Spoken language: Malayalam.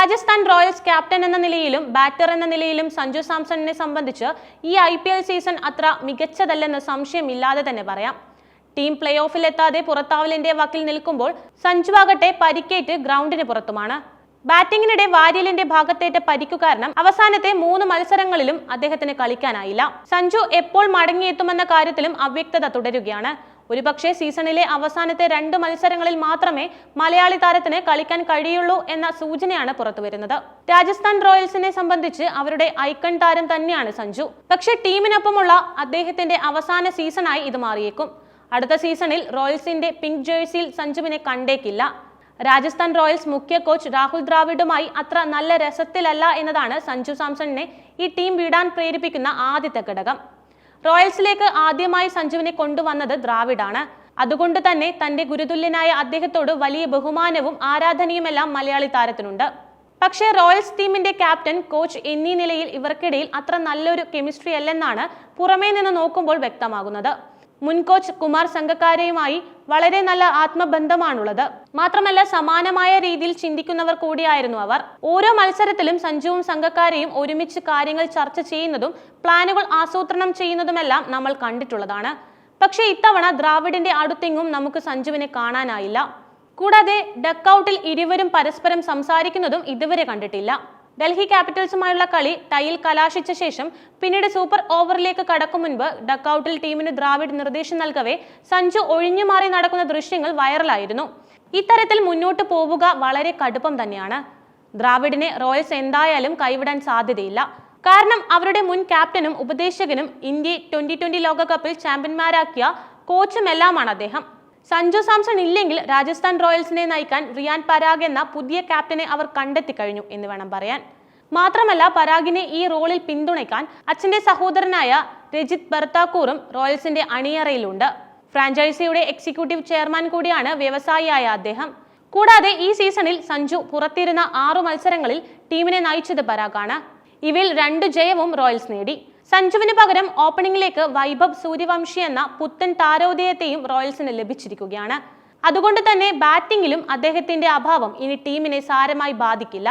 രാജസ്ഥാൻ റോയൽസ് ക്യാപ്റ്റൻ എന്ന നിലയിലും ബാറ്റർ എന്ന നിലയിലും സഞ്ജു സാംസണിനെ സംബന്ധിച്ച് ഈ ഐ പി എൽ സീസൺ അത്ര മികച്ചതല്ലെന്ന് സംശയമില്ലാതെ തന്നെ പറയാം. ടീം പ്ലേ ഓഫിൽ എത്താതെ പുറത്താവലിന്റെ വക്കിൽ നിൽക്കുമ്പോൾ സഞ്ജു ആകട്ടെ പരിക്കേറ്റ് ഗ്രൗണ്ടിന് പുറത്തുമാണ്. ബാറ്റിംഗിനിടെ വാരിയലിന്റെ ഭാഗത്തേറ്റ പരിക്കു കാരണം അവസാനത്തെ മൂന്ന് മത്സരങ്ങളിലും അദ്ദേഹത്തിന് കളിക്കാനായില്ല. സഞ്ജു എപ്പോൾ മടങ്ങിയെത്തുമെന്ന കാര്യത്തിലും അവ്യക്തത തുടരുകയാണ്. ഒരുപക്ഷെ സീസണിലെ അവസാനത്തെ രണ്ട് മത്സരങ്ങളിൽ മാത്രമേ മലയാളി താരത്തിന് കളിക്കാൻ കഴിയുള്ളൂ എന്ന സൂചനയാണ് പുറത്തുവരുന്നത്. രാജസ്ഥാൻ റോയൽസിനെ സംബന്ധിച്ച് അവരുടെ ഐക്കൺ താരം തന്നെയാണ് സഞ്ജു. പക്ഷേ ടീമിനൊപ്പമുള്ള അദ്ദേഹത്തിന്റെ അവസാന സീസണായി ഇത് മാറിയേക്കും. അടുത്ത സീസണിൽ റോയൽസിന്റെ പിങ്ക് ജേഴ്സിയിൽ സഞ്ജുവിനെ കണ്ടേക്കില്ല. രാജസ്ഥാൻ റോയൽസ് മുഖ്യ കോച്ച് രാഹുൽ ദ്രാവിഡുമായി അത്ര നല്ല രസത്തിലല്ല എന്നതാണ് സഞ്ജു സാംസണിനെ ഈ ടീം വിടാൻ പ്രേരിപ്പിക്കുന്ന ആദ്യത്തെ ഘടകം. റോയൽസിലേക്ക് ആദ്യമായി സഞ്ജുവിനെ കൊണ്ടുവന്നത് ദ്രാവിഡാണ്. അതുകൊണ്ട് തന്നെ തന്റെ ഗുരുതുല്യനായ അദ്ദേഹത്തോട് വലിയ ബഹുമാനവും ആരാധനയുമെല്ലാം മലയാളി താരത്തിനുണ്ട്. പക്ഷേ റോയൽസ് ടീമിന്റെ ക്യാപ്റ്റൻ കോച്ച് എന്നീ നിലയിൽ ഇവർക്കിടയിൽ അത്ര നല്ലൊരു കെമിസ്ട്രി അല്ലെന്നാണ് പുറമേ നിന്ന് നോക്കുമ്പോൾ വ്യക്തമാകുന്നത്. മുൻ കോച്ച് കുമാർ സംഘക്കാരെയുമായി വളരെ നല്ല ആത്മബന്ധമാണുള്ളത്. മാത്രമല്ല സമാനമായ രീതിയിൽ ചിന്തിക്കുന്നവർ കൂടിയായിരുന്നു അവർ. ഓരോ മത്സരത്തിലും സഞ്ജുവും സംഘക്കാരെയും ഒരുമിച്ച് കാര്യങ്ങൾ ചർച്ച ചെയ്യുന്നതും പ്ലാനുകൾ ആസൂത്രണം ചെയ്യുന്നതുമെല്ലാം നമ്മൾ കണ്ടിട്ടുള്ളതാണ്. പക്ഷേ ഇത്തവണ ദ്രാവിഡിന്റെ അടുത്തെങ്ങും നമുക്ക് സഞ്ജുവിനെ കാണാനായില്ല. കൂടാതെ ഡക്കൌട്ടിൽ ഇരുവരും പരസ്പരം സംസാരിക്കുന്നതും ഇതുവരെ കണ്ടിട്ടില്ല. ഡൽഹി ക്യാപിറ്റൽസുമായുള്ള കളി ടൈയിൽ കലാശിച്ച ശേഷം പിന്നീട് സൂപ്പർ ഓവറിലേക്ക് കടക്കും മുൻപ് ഡക്കൌട്ടിൽ ടീമിന് ദ്രാവിഡ് നിർദ്ദേശം നൽകവേ സഞ്ജു ഒഴിഞ്ഞു മാറി നടക്കുന്ന ദൃശ്യങ്ങൾ വൈറലായിരുന്നു. ഇത്തരത്തിൽ മുന്നോട്ട് പോവുക വളരെ കടുപ്പം തന്നെയാണ്. ദ്രാവിഡിനെ റോയൽസ് എന്തായാലും കൈവിടാൻ സാധ്യതയില്ല. കാരണം അവരുടെ മുൻ ക്യാപ്റ്റനും ഉപദേശകനും ഇന്ത്യയെ ട്വന്റി ട്വന്റി ലോകകപ്പിൽ ചാമ്പ്യന്മാരാക്കിയ കോച്ചുമെല്ലാമാണ് അദ്ദേഹം. സഞ്ജു സാംസൺ ഇല്ലെങ്കിൽ രാജസ്ഥാൻ റോയൽസിനെ നയിക്കാൻ റിയാൻ പരാഗ് എന്ന പുതിയ ക്യാപ്റ്റനെ അവർ കണ്ടെത്തി കഴിഞ്ഞു എന്ന് വേണം പറയാൻ. മാത്രമല്ല പരാഗിനെ ഈ റോളിൽ പിന്തുണയ്ക്കാൻ അച്ഛന്റെ സഹോദരനായ രജിത് ബർത്താക്കൂറും റോയൽസിന്റെ അണിയറയിലുണ്ട്. ഫ്രാഞ്ചൈസിയുടെ എക്സിക്യൂട്ടീവ് ചെയർമാൻ കൂടിയാണ് വ്യവസായിയായ അദ്ദേഹം. കൂടാതെ ഈ സീസണിൽ സഞ്ജു പുറത്തിരുന്ന ആറു മത്സരങ്ങളിൽ ടീമിനെ നയിച്ചത് പരാഗാണ്. ഇവയിൽ രണ്ട് ജയവും റോയൽസ് നേടി. സഞ്ജുവിന് പകരം ഓപ്പണിംഗിലേക്ക് വൈഭവ് സൂര്യവംശി എന്ന പുത്തൻ താരോദയത്തെയും റോയൽസിന് ലഭിച്ചിരിക്കുകയാണ്. അതുകൊണ്ട് തന്നെ ബാറ്റിംഗിലും അദ്ദേഹത്തിന്റെ അഭാവം ഇനി ടീമിനെ സാരമായി ബാധിക്കില്ല.